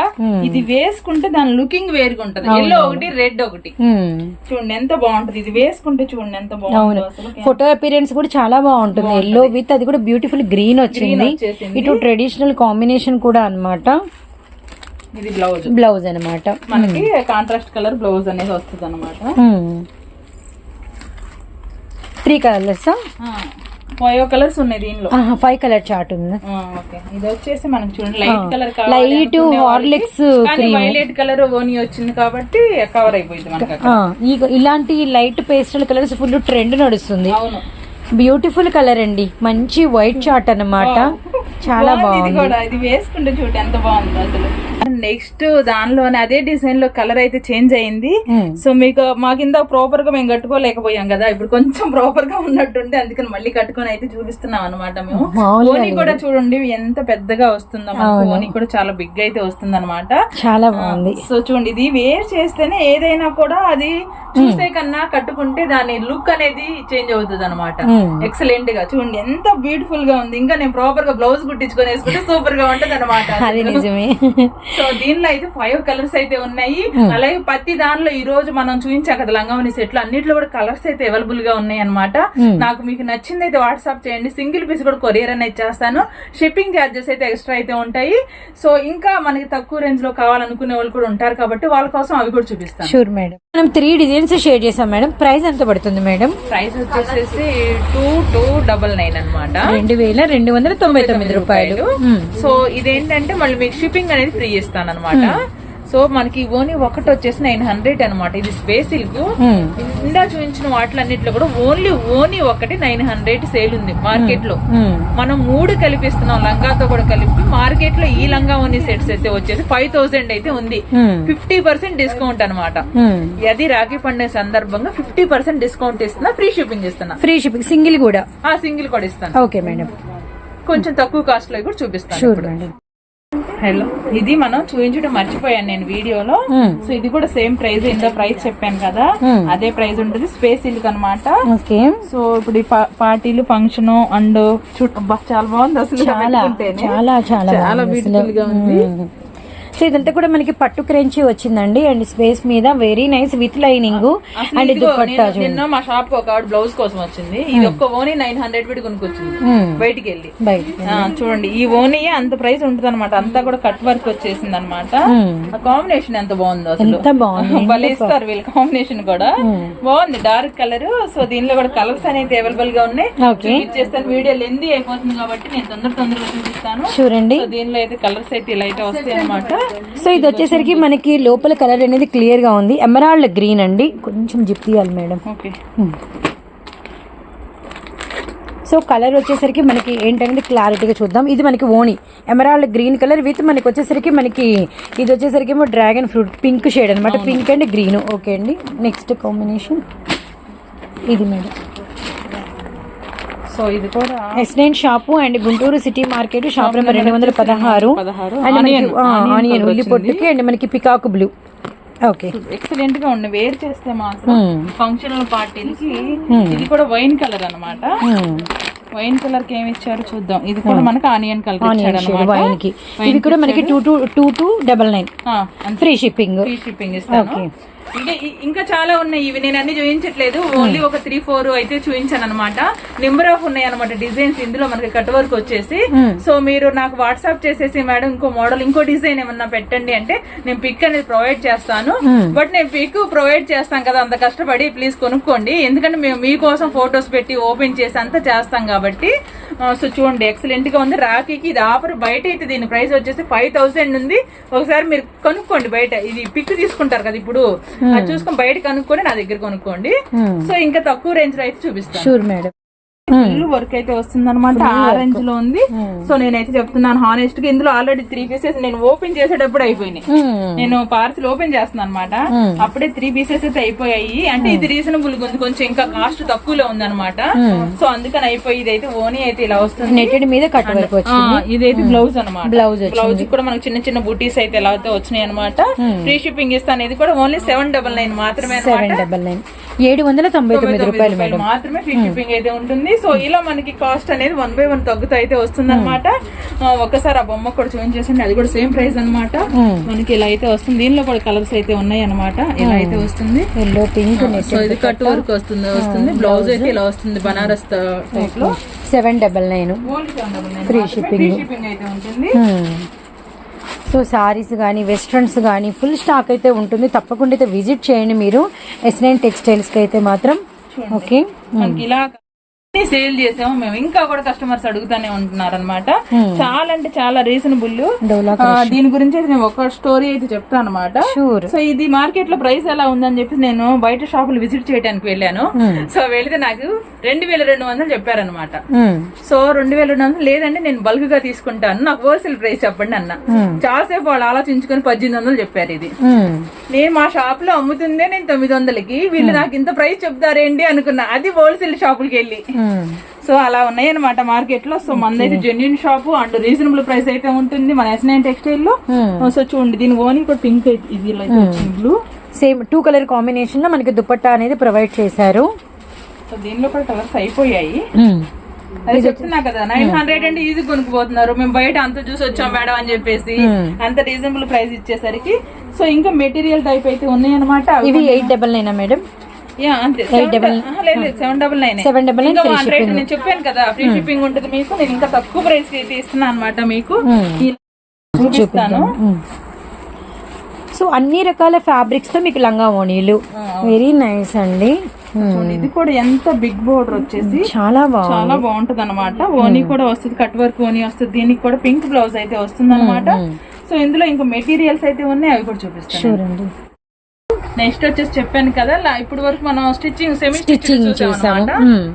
Speaker 1: ఇది వేసుకుంటే దాని లుకింగ్ వేరుగా ఉంటది. ఎల్లో ఒకటి రెడ్ ఒకటి. చూడండి ఎంత బాగుంటది. ఇది వేసుకుంటే చూడండి ఎంత బాగుందో అసలు.
Speaker 2: ఫోటో అపీరెన్స్ కూడా చాలా బాగుంటుంది. ఎల్లో విత్ అది కూడా బ్యూటిఫుల్ గ్రీన్ వచ్చింది. ఇటు ట్రెడిషనల్ కాంబినేషన్ కూడా అన్నమాట.
Speaker 1: ఇది బ్లౌజ్
Speaker 2: బ్లౌజ్ అనమాట
Speaker 1: మనకి కాంట్రాస్ట్ కలర్ బ్లౌజ్ అనేది వస్తుంది అనమాట
Speaker 2: త్రీ కలర్స్
Speaker 1: ఫైవ్ కలర్స్ ఉన్నాయి దీనిలో.
Speaker 2: ఫైవ్ కలర్ చార్ట్ ఉంది.
Speaker 1: ఓకే. ఇది వచ్చేసి మనకి చూడండి light colour
Speaker 2: light Horlicks
Speaker 1: violet colour ఓని వచ్చింది కాబట్టి కవర్ అయిపోయింది మనకి
Speaker 2: ఇలాంటి light pastel colours full trend నడుస్తుంది.
Speaker 1: అవును.
Speaker 2: బ్యూటిఫుల్ కలర్ అండి. మంచి వైట్ చార్ట్ అన్నమాట. చాలా
Speaker 1: బాగుంది ఇది
Speaker 2: బాగుంది.
Speaker 1: కూడా. ఇది వేసుకుంటే చూడు ఎంత బాగుంది అసలు. నెక్స్ట్ దానిలోనే అదే డిజైన్లో కలర్ అయితే చేంజ్ అయింది. సో మీకు మా కింద ప్రాపర్గా మేము కట్టుకోలేకపోయాం కదా. ఇప్పుడు కొంచెం ప్రాపర్గా ఉన్నట్టుంటే అందుకని మళ్ళీ కట్టుకొని అయితే చూపిస్తున్నాం అనమాట మేము. ఓని కూడా చూడండి ఎంత పెద్దగా వస్తుందో ఓని కూడా చాలా బిగ్ అయితే వస్తుంది అనమాట
Speaker 2: చాలా బాగుంది.
Speaker 1: సో చూడండి ఇది వేర్ చేస్తేనే ఏదైనా కూడా అది చూసే కన్నా కట్టుకుంటే దాని లుక్ అనేది చేంజ్ అవుతుంది అనమాట. ఎక్సలెంట్గా. చూడండి ఎంత బ్యూటిఫుల్గా ఉంది. ఇంకా నేను ప్రాపర్గా బ్లౌజ్ కుట్టించుకొని వేసుకుంటే సూపర్గా ఉంటది అనమాట (laughs)
Speaker 2: అది నిజమే. (laughs)
Speaker 1: సో దీనిలో అయితే ఫైవ్ కలర్స్ అయితే ఉన్నాయి. అలాగే ప్రతి దానిలో ఈ రోజు మనం చూపించా కదా లంగావని సెట్లు. అన్నిట్లో కూడా కలర్స్ అయితే అవైలబుల్గా ఉన్నాయి అనమాట నాకు మీకు నచ్చింది అయితే వాట్సాప్ చేయండి. సింగిల్ పీస్ కూడా కొరియర్ అనేది చేస్తాను. షిప్పింగ్ చార్జెస్ అయితే ఎక్స్ట్రా అయితే ఉంటాయి. సో ఇంకా మనకి తక్కువ రేంజ్లో కావాలనుకునే వాళ్ళు కూడా ఉంటారు కాబట్టి వాళ్ళ కోసం అవి కూడా చూపిస్తాను.
Speaker 2: షూర్ మేడం మనం త్రీ డిజైన్స్ షేర్ చేసాం మేడం ప్రైస్ ఎంత పడుతుంది మేడం
Speaker 1: ప్రైస్ వచ్చేసేసి టూ టూ డబల్ నైన్ అనమాట
Speaker 2: రెండు వేల రెండు వందల తొంభై తొమ్మిది రూపాయలు.
Speaker 1: సో ఇదేంటంటే మళ్ళీ మీకు షిప్పింగ్ అనేది ఫ్రీ ఇస్తాను అనమాట సో మనకి ఓన్లీ ఒకటి వచ్చేసి నైన్ హండ్రెడ్ అనమాట ఇది స్పేస్ సిల్క్. ఇందా చూపించిన వాటిలన్నిట్లో కూడా ఓన్లీ ఓన్లీ ఒకటి నైన్ హండ్రెడ్ సేల్ ఉంది
Speaker 2: మార్కెట్లో.
Speaker 1: మనం మూడు కలిపిస్తున్నాం లంగాతో కూడా కలిపి. మార్కెట్లో ఈ లంగా ఓని సెట్స్ అయితే వచ్చేసి ఫైవ్ థౌసండ్ అయితే ఉంది. ఫిఫ్టీ పర్సెంట్ డిస్కౌంట్ అనమాట. అది రాఖీ పండుగ సందర్భంగా ఫిఫ్టీ పర్సెంట్ డిస్కౌంట్ ఇస్తున్నా ఫ్రీ షిప్పింగ్ ఇస్తున్నా.
Speaker 2: ఫ్రీ షిప్పింగ్ సింగిల్ కూడా?
Speaker 1: ఆ సింగిల్ కూడా ఇస్తాను.
Speaker 2: Okay madam.
Speaker 1: కొంచెం తక్కువ కాస్ట్లో కూడా చూపిస్తాను హలో ఇది మనం చూపించడం మర్చిపోయాను నేను వీడియోలో. సో ఇది కూడా సేమ్ ప్రైస్ ఇంత ప్రైస్ చెప్పాను కదా
Speaker 2: మ్మ్.
Speaker 1: అదే ప్రైస్ ఉంటుంది స్పేస్ సిల్క్ అనమాట సో ఇప్పుడు పార్టీలు ఫంక్షన్ అండ్ చాలా బాగుంది అసలు
Speaker 2: చాలా. చాలా చాలా.
Speaker 1: బ్యూటిఫుల్గా ఉంది
Speaker 2: మ్మ్. సో ఇదంతా కూడా మనకి పట్టు క్రంచి వచ్చిందండి. అండ్ స్పేస్ మీద very nice with lining and dupatta
Speaker 1: నిన్న మా షాప్ ఒక ఆవిడ బ్లౌజ్ కోసం వచ్చింది. ఇది ఒక్క ఓనీ నైన్ హండ్రెడ్ పెట్టి కొనుక్కొచ్చింది. బయటికి వెళ్ళి చూడండి ఈ ఓనీ అంత ప్రైస్ ఉంటుంది అనమాట అంతా కూడా కట్ వర్క్ వచ్చేసింది అనమాట కాంబినేషన్ ఎంత బాగుందో అసలు.
Speaker 2: ఎంత బాగుంది. (laughs)
Speaker 1: భలే ఇస్తారు వీళ్ళ కాంబినేషన్ కూడా. బాగుంది డార్క్ కలర్ సో దీనిలో కూడా కలర్స్ అనేది అవైలబుల్గా ఉన్నాయి. చేస్తాను వీడియో లెంది అయిపోతుంది కాబట్టి నేను తొందర తొందరగా చూపిస్తాను.
Speaker 2: చూడండి.
Speaker 1: సో దీనిలో అయితే కలర్స్ అయితే ఇలా అయితే వస్తాయి అనమాట
Speaker 2: సో ఇది వచ్చేసరికి మనకి లోపల కలర్ అనేది క్లియర్గా ఉంది. ఎమరాల్డ్ గ్రీన్ అండి. కొంచెం జిప్ తీయాలి మేడం
Speaker 1: ఓకే
Speaker 2: సో కలర్ వచ్చేసరికి మనకి ఏంటనేది క్లారిటీగా చూద్దాం. ఇది మనకి ఓణి. ఎమరాల్డ్ గ్రీన్ కలర్ విత్ మనకి వచ్చేసరికి మనకి ఇది వచ్చేసరికి ఏమో డ్రాగన్ ఫ్రూట్ పింక్ షేడ్ అనమాట పింక్ అండ్ గ్రీన్ ఓకే అండి. నెక్స్ట్ కాంబినేషన్ ఇది మేడం
Speaker 1: సో ఇది కూడా
Speaker 2: S nine shop and Guntur city market shop number రెండు వందల పదహారు. ఆనియన్ ఉల్లి పొట్టుకి అండ్ మనకి పికాక్ బ్లూ. ఓకే
Speaker 1: ఎక్సలెంట్గా ఉండి వేర్ చేస్తే మాత్రం
Speaker 2: Hmm.
Speaker 1: ఫంక్షనల్ పార్టీలకి ఇది కూడా వైన్ కలర్ అన్నమాట. వైన్ కలర్కి ఏమి ఇచ్చారు చూద్దాం. ఇది కూడా మనకి ఆనియన్ కలర్ ఇచ్చాడు అనమాట
Speaker 2: వైన్కి ఇది కూడా మనకి two two two two double nine free shipping
Speaker 1: free shipping ఇస్తాను. ఇంకా ఇంకా చాలా ఉన్నాయి. ఇవి నేను అన్ని చూపించట్లేదు ఓన్లీ ఒక త్రీ ఫోర్ అయితే చూపించాను అనమాట నెంబర్ ఆఫ్ ఉన్నాయి అనమాట డిజైన్స్ ఇందులో మనకి కట్ వర్క్ వచ్చేసి. సో మీరు నాకు వాట్సాప్ చేసేసి మేడం ఇంకో మోడల్ ఇంకో డిజైన్ ఏమన్నా పెట్టండి. అంటే నేను పిక్ అనేది ప్రొవైడ్ చేస్తాను. బట్ నేను పిక్ ప్రొవైడ్ చేస్తాను కదా అంత కష్టపడి ప్లీజ్ కొనుక్కోండి. ఎందుకంటే మేము మీకోసం ఫొటోస్ పెట్టి ఓపెన్ చేసి అంతా చేస్తాం కాబట్టి. సో చూడండి ఎక్సలెంట్గా ఉంది. రాఖీకి ఇది ఆఫర్ బయట అయితే దీని ప్రైస్ వచ్చేసి ఫైవ్ థౌసండ్ ఉంది. ఒకసారి మీరు కనుక్కోండి బయట. ఇది పిక్ తీసుకుంటారు కదా ఇప్పుడు. అది చూసుకొని బయట కనుక్కొని నా దగ్గర కొనుక్కోండి. సో ఇంకా తక్కువ రేంజ్లో అయితే చూపిస్తాను.
Speaker 2: షూర్ మేడం
Speaker 1: ఫుల్ వర్క్ అయితే వస్తుంది అనమాట ఆరెంజ్లో ఉంది. సో నేనైతే చెప్తున్నాను హానెస్ట్గా ఇందులో ఆల్రెడీ త్రీ పీసెస్ నేను ఓపెన్ చేసేటప్పుడు అయిపోయినాయి. నేను పార్సిల్ ఓపెన్ చేస్తున్నాను అనమాట అప్పుడే త్రీ పీసెస్ అయితే అయిపోయాయి. అంటే ఇది రీజనబుల్ ఉంది కొంచెం ఇంకా కాస్ట్ తక్కువలో ఉంది అనమాట సో అందుకని అయిపోయి ఇది అయితే ఓనీ అయితే ఇలా వస్తుంది.
Speaker 2: మీద కట్ వర్క్
Speaker 1: ఇదైతే బ్లౌజ్ అనమాట
Speaker 2: బ్లౌజ్
Speaker 1: బ్లౌజ్ కూడా మనకు చిన్న చిన్న బూటీస్ అయితే ఎలా అయితే వచ్చినాయి అనమాట ఫ్రీ షిప్పింగ్ ఇస్తాను ఇది కూడా ఓన్లీ సెవెన్ డబల్ నైన్ మాత్రమే
Speaker 2: సెవెన్ డబల్ నైన్ ఏడు వందల తొంభై తొమ్మిది రూపాయలు మేడం.
Speaker 1: మాత్రమే ఫ్రీ షిప్పింగ్ అయితే ఉంటుంది. సో ఇలా మనకి కాస్ట్ అనేది వన్ బై వన్ తగ్గుతూ అయితే వస్తుంది అనమాట ఒక్కసారి ఆ బొమ్మ కూడా చూపించేసండి చేసండి. అది కూడా సేమ్ ప్రైస్ అన్నమాట. మనకి ఇలా అయితే వస్తుంది. దీనిలో కూడా కలర్స్ అయితే ఉన్నాయి అనమాట ఇలా అయితే వస్తుంది.
Speaker 2: ఎల్లో పింక్
Speaker 1: సో ఇది కట్ వర్క్ వస్తుంది వస్తుంది. బ్లౌజ్ అయితే ఇలా వస్తుంది బనారస్ టైప్లో.
Speaker 2: Seven double nine.
Speaker 1: Free shipping free shipping అయితే ఉంటుంది.
Speaker 2: సో సారీస్ కానీ వెస్ట్రన్స్ కానీ ఫుల్ స్టాక్ అయితే ఉంటుంది. తప్పకుండా అయితే విజిట్ చేయండి మీరు. ఎస్ నైన్ టెక్స్టైల్స్కి అయితే మాత్రం. ఓకే
Speaker 1: ఇలా సేల్ చేసాము మేము. ఇంకా కూడా కస్టమర్స్ అడుగుతానే ఉంటున్నారు అనమాట
Speaker 2: Hmm.
Speaker 1: చాలా అంటే చాలా రీజనబుల్ దీని గురించి అయితే నేను ఒక స్టోరీ అయితే చెప్తాను అనమాట సో ఇది మార్కెట్లో ప్రైస్ ఎలా ఉందని చెప్పి నేను బయట షాపులు విజిట్ చేయడానికి వెళ్ళాను. సో వెళితే నాకు రెండు వేల రెండు వందలు చెప్పారనమాట సో రెండు వేల రెండు వందలు లేదండి నేను బల్క్గా తీసుకుంటాను. నాకు హోల్సేల్ ప్రైస్ చెప్పండి అన్న. చాలాసేపు వాళ్ళు ఆలోచించుకొని పద్దెనిమిది వందలు చెప్పారు ఇది. నేను మా షాప్లో అమ్ముతుందే నేను తొమ్మిది వందలకి. వీళ్ళు నాకు ఇంత ప్రైస్ చెప్తారేంటి అనుకున్నా. అది హోల్సేల్ షాపులకి వెళ్ళి. సో అలా ఉన్నాయి అనమాట మార్కెట్లో so మనదైతే genuine shop and reasonable price అయితే ఉంటుంది. మన ఎస్ నైన్ టెక్స్టైల్లో. సో చూడండి దీని ఓని కూడా పింక్ ఇది బ్లూ
Speaker 2: సేమ్ టూ కలర్ కాంబినేషన్లో మనకి దుపట్టా అనేది ప్రొవైడ్ చేశారు.
Speaker 1: సో దీనిలో కూడా కలర్స్ అయిపోయాయి. అది చెప్తున్నా కదా నైన్ హండ్రెడ్ అంటే ఈజీ కొనుక్కుపోతున్నారు. మేము బయట అంత చూసి వచ్చాం మేడం అని చెప్పేసి అంత రీజనబుల్ ప్రైస్ ఇచ్చేసరికి. సో ఇంకా మెటీరియల్ టైప్ అయితే ఉన్నాయి అనమాట
Speaker 2: ఇవి ఎయిట్ డబల్ నైనా మేడం?
Speaker 1: సెవెన్ డబల్ నైన్ చెప్పాను కదా ఫ్రీ షిప్పింగ్ ఉంటుంది మీకు. నేను ఇంకా తక్కువ ప్రైస్ ఇస్తున్నాను అనమాట మీకు. చూపిస్తాను.
Speaker 2: సో అన్ని రకాల ఫ్యాబ్రిక్స్తో మీకు లంగా ఓణీలు. వెరీ నైస్ అండి. Hmm.
Speaker 1: ఇది కూడా ఎంత బిగ్ బోర్డర్ వచ్చేసి
Speaker 2: చాలా
Speaker 1: చాలా బాగుంటది అనమాట ఓనీ కూడా వస్తుంది కట్ వర్క్ ఓనీ వస్తుంది దీనికి కూడా పింక్ బ్లౌజ్ అయితే వస్తుంది అనమాట సో ఇందులో ఇంకా మెటీరియల్స్ అయితే ఉన్నాయి అవి కూడా చూపిస్తాను.
Speaker 2: చూడండి
Speaker 1: నెక్స్ట్ వచ్చేసి చెప్పాను కదా ఇప్పుడు వరకు మనం స్టిచ్చింగ్ సెమీ స్టిచ్చింగ్
Speaker 2: చూసాము.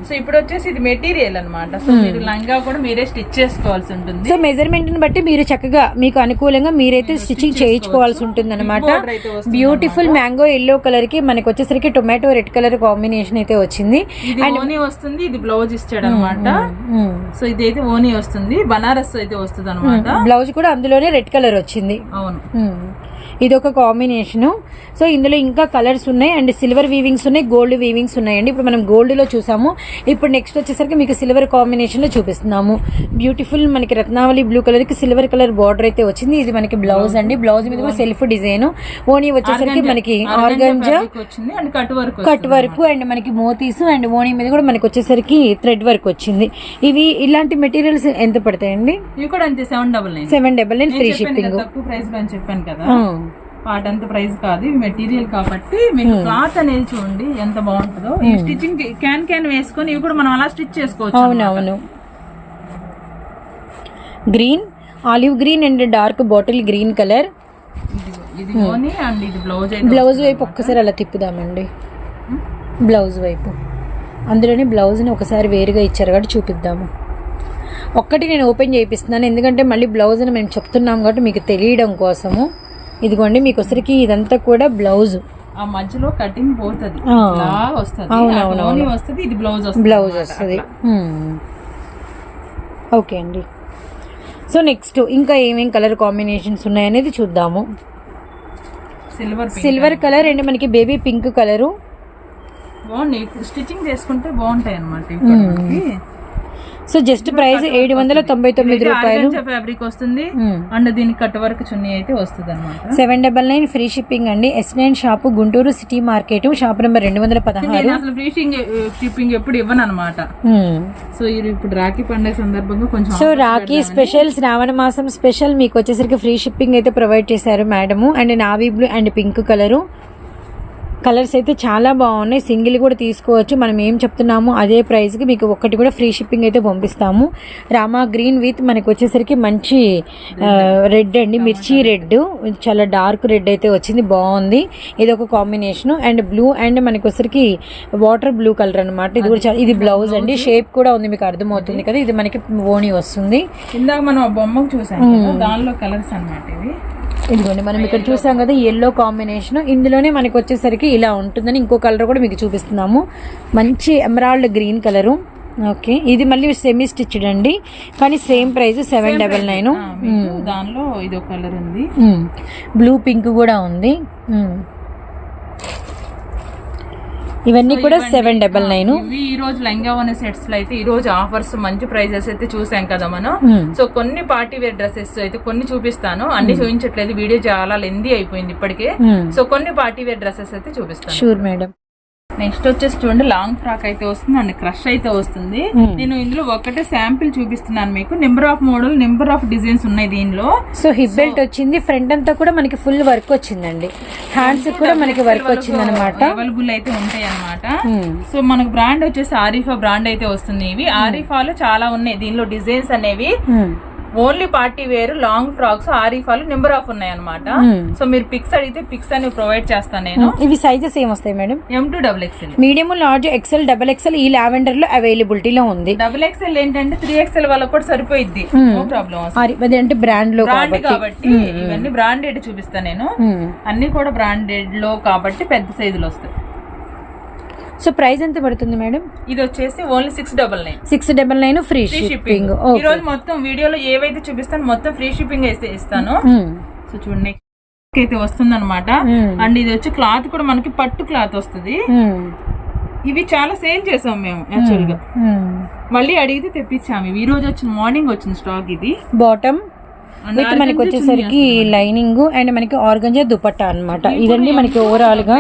Speaker 1: సో ఇప్పుడు వచ్చేసి ఇది మెటీరియల్ అన్నమాట. సో మీరు లంగా కూడా మీరే స్టిచ్ చేసుకోవాల్సి ఉంటుంది.
Speaker 2: సో మెజర్మెంట్ని బట్టి మీరు చక్కగా మీకు అనుకూలంగా మీరైతే స్టిచ్చింగ్ చేయించుకోవాల్సి ఉంటుంది అనమాట బ్యూటిఫుల్ మ్యాంగో ఎల్లో కలర్కి మనకి వచ్చేసరికి టొమాటో రెడ్ కలర్ కాంబినేషన్ అయితే వచ్చింది.
Speaker 1: ఇది ఓనీ వస్తుంది ఇది బ్లౌజ్ ఇచ్చాడు అనమాట సో ఇది అయితే ఓనీ వస్తుంది బనారస్ అయితే వస్తుంది అనమాట
Speaker 2: బ్లౌజ్ కూడా అందులోనే రెడ్ కలర్ వచ్చింది.
Speaker 1: అవును.
Speaker 2: ఇది ఒక కాంబినేషను. సో ఇందులో ఇంకా కలర్స్ ఉన్నాయి అండ్ సిల్వర్ వీవింగ్స్ ఉన్నాయి గోల్డ్ వీవింగ్స్ ఉన్నాయండి. ఇప్పుడు మనం గోల్డ్లో చూసాము. ఇప్పుడు నెక్స్ట్ వచ్చేసరికి మీకు సిల్వర్ కాంబినేషన్లో చూపిస్తున్నాము. బ్యూటిఫుల్ మనకి రత్నావళి బ్లూ కలర్కి సిల్వర్ కలర్ బార్డర్ అయితే వచ్చింది. ఇది మనకి బ్లౌజ్ అండి. బ్లౌజ్ మీద కూడా సెల్ఫ్ డిజైన్. ఓనీ వచ్చేసరికి మనకి organza
Speaker 1: cut work
Speaker 2: cut work and మనకి మోతీస్ అండ్ ఓనీ మీద కూడా మనకి వచ్చేసరికి థ్రెడ్ వర్క్ వచ్చింది. ఇవి ఇలాంటి మెటీరియల్స్ ఎంత పడతాయండి?
Speaker 1: ఇవి కూడా అంతే seven double nine.
Speaker 2: Seven double nine free shipping.
Speaker 1: తక్కువ ప్రైస్ అని చెప్పాను కదా. వాటి అంత ప్రైస్ కాదు ఇవి మెటీరియల్ కాబట్టి మీకు క్లాత్ అనేది చూడండి ఎంత బాగుంటుందో. ఈ స్టిచ్చింగ్ క్యాన్ క్యాన్ వేసుకొని ఇవి కూడా మనం అలా స్టిచ్ చేసుకోవచ్చు
Speaker 2: అవునవును green olive green and dark bottle green colour
Speaker 1: ఇది- ఇది ఓని అండ్ ఇది బ్లౌజ్
Speaker 2: బ్లౌజ్ వైపు ఒక్కసారి అలా తిప్పుదామండి. బ్లౌజ్ వైపు. అందులోనే బ్లౌజ్ని ఒకసారి వేరుగా ఇచ్చారు కాబట్టి చూపిద్దాము. ఒక్కటి నేను ఓపెన్ చేయిస్తున్నాను ఎందుకంటే మళ్ళీ బ్లౌజ్ని మేము చెప్తున్నాం కాబట్టి మీకు తెలియడం కోసము. ఇదిగోండి మీకు ఒకసారికి ఇదంతా కూడా బ్లౌజ్.
Speaker 1: ఆ మధ్యలో కటింగ్ పోతుంది. వస్తుంది. ఇది బ్లౌజ్ వస్తుంది
Speaker 2: బ్లౌజ్ వస్తుంది. ఓకే అండి. సో నెక్స్ట్ ఇంకా ఏమేం కలర్ కాంబినేషన్స్ ఉన్నాయనేది చూద్దాము.
Speaker 1: సిల్వర్
Speaker 2: సిల్వర్ కలర్ అండ్ మనకి బేబీ పింక్ కలరు
Speaker 1: బాగున్నాయి. స్టిచ్చింగ్ చేసుకుంటే బాగుంటాయి అనమాట
Speaker 2: సో జస్ట్ ప్రైస్ ఏడు వందల తొంభై తొమ్మిది రూపాయలు.
Speaker 1: ఫ్యాబ్రిక్ వస్తుంది. అండ్ దీనికి కట్ వర్క్ చున్నీ అయితే వస్తుంది అనమాట
Speaker 2: seven double nine free shipping అండి. S nine shop Guntur city market shop number రెండు వందల పదహారు.
Speaker 1: అసలు ఫ్రీ షిప్పింగ్ ఎప్పుడు ఇవ్వను అనమాట సో ఇది ఇప్పుడు రాఖీ పండుగ సందర్భంగా కొంచెం
Speaker 2: సో రాఖీ స్పెషల్ శ్రావణ మాసం స్పెషల్ మీకు వచ్చేసరికి ఫ్రీ షిప్పింగ్ అయితే ప్రొవైడ్ చేశారు madam. And navy blue and pink colour colours అయితే చాలా బాగున్నాయి. సింగిల్ కూడా తీసుకోవచ్చు. మనం ఏం చెప్తున్నాము అదే ప్రైస్కి మీకు ఒక్కటి కూడా ఫ్రీ షిప్పింగ్ అయితే పంపిస్తాము. రామా గ్రీన్ విత్ మనకి వచ్చేసరికి మంచి రెడ్ అండి. మిర్చి రెడ్ చాలా డార్క్ రెడ్ అయితే వచ్చింది. బాగుంది. ఇది ఒక కాంబినేషన్ అండ్ బ్లూ అండ్ మనకి వచ్చేసరికి వాటర్ బ్లూ కలర్ అనమాట ఇది కూడా ఇది బ్లౌజ్ అండి. షేప్ కూడా ఉంది. మీకు అర్థమవుతుంది కదా. ఇది మనకి ఓణి వస్తుంది.
Speaker 1: ఇందాక మనం బొమ్మకు చూసాం కదా, దానిలో కలర్స్ అన్నమాట ఇవి.
Speaker 2: ఇదిగోండి మనం ఇక్కడ చూసాం కదా ఎల్లో కాంబినేషన్ ఇందులోనే మనకి వచ్చేసరికి ఇలా ఉంటుందని ఇంకో కలర్ కూడా మీకు చూపిస్తున్నాము. మంచి ఎమరాల్డ్ గ్రీన్ కలరు ఓకే ఇది మళ్ళీ సెమీ స్టిచ్డ్ అండి. కానీ same price seven double nine
Speaker 1: దానిలో ఇది ఒక కలర్ ఉంది
Speaker 2: బ్లూ పింక్ కూడా ఉంది. మ్మ్. ఇవన్నీ కూడా సెవెన్ డబల్ నైన్
Speaker 1: ఇవి ఈ రోజు లంగా ఉన్న సెట్స్లో అయితే ఈ రోజు ఆఫర్స్ మంచి ప్రైజెస్ అయితే చూసాం కదా మనం. సో కొన్ని పార్టీ వేర్ డ్రెస్సెస్ అయితే కొన్ని చూపిస్తాను. అన్ని చూపించట్లేదు. వీడియో చాలా లెందీ అయిపోయింది ఇప్పటికే. సో కొన్ని పార్టీ వేర్ డ్రెస్సెస్ అయితే చూపిస్తాను.
Speaker 2: షూర్ మేడం
Speaker 1: నెక్స్ట్ వచ్చేసి చూడండి లాంగ్ ఫ్రాక్ అయితే వస్తుంది అండ్ క్రష్ అయితే వస్తుంది.
Speaker 2: Hmm.
Speaker 1: నేను ఇందులో ఒకటే శాంపిల్ చూపిస్తున్నాను మీకు. Number of model number of designs ఉన్నాయి దీనిలో.
Speaker 2: సో హిప్ బెల్ట్ వచ్చింది ఫ్రంట్ అంతా కూడా మనకి ఫుల్ వర్క్ వచ్చిందండి. హ్యాండ్స్ కూడా మనకి వర్క్ వచ్చింది అనమాట
Speaker 1: అవైలబుల్ అయితే ఉంటాయి అనమాట సో మనకు బ్రాండ్ వచ్చేసి ఆరిఫా బ్రాండ్ అయితే వస్తుంది ఇవి. ఆరిఫాలో చాలా ఉన్నాయి దీనిలో డిజైన్స్ అనేవి. Only party wear long frocks ఆరిఫాలు number of ఉన్నాయి అనమాట సో మీరు పిక్స్ అడిగితే పిక్స్ అని ప్రొవైడ్ చేస్తాను నేను.
Speaker 2: ఇవి సైజెస్ ఏం వస్తాయి madam
Speaker 1: M two double XL
Speaker 2: medium large XL double XL ఈ లావెండర్లో అవైలబిలిటీలో ఉంది.
Speaker 1: డబుల్ ఎక్స్ఎల్ ఏంటంటే త్రీ ఎక్స్ఎల్ వాళ్ళకి కూడా సరిపోయిద్ది. నో ప్రాబ్లం
Speaker 2: అది అంటే బ్రాండ్లో
Speaker 1: బ్రాండ్
Speaker 2: కాబట్టి.
Speaker 1: ఇవన్నీ బ్రాండెడ్ చూపిస్తాను నేను. అన్ని కూడా బ్రాండెడ్లో కాబట్టి పెద్ద సైజులు వస్తాయి.
Speaker 2: సో ప్రైస్ ఎంత పడుతుంది మేడం?
Speaker 1: ఇది వచ్చేసి only six double nine
Speaker 2: six double nine free
Speaker 1: shipping ఈ రోజు మొత్తం వీడియోలో ఏవైతే చూపిస్తాను మొత్తం ఫ్రీ షిప్పింగ్ అయితే ఇస్తాను. సో చూడండి అయితే వస్తుంది అనమాట అండ్ ఇది వచ్చి క్లాత్ కూడా మనకి పట్టు క్లాత్ వస్తుంది. ఇవి చాలా సేల్ చేసాం మేము యాక్చువల్గా. మళ్ళీ అడిగితే తెప్పించాము ఈ రోజు వచ్చిన మార్నింగ్ వచ్చిన స్టాక్ ఇది.
Speaker 2: బాటమ్ విత్ మనకి వచ్చేసరికి లైనింగ్ అండ్ మనకి ఆర్గంజా దుపట్టా అన్నమాట. ఇదండి మనకి
Speaker 1: ఓవరాల్గా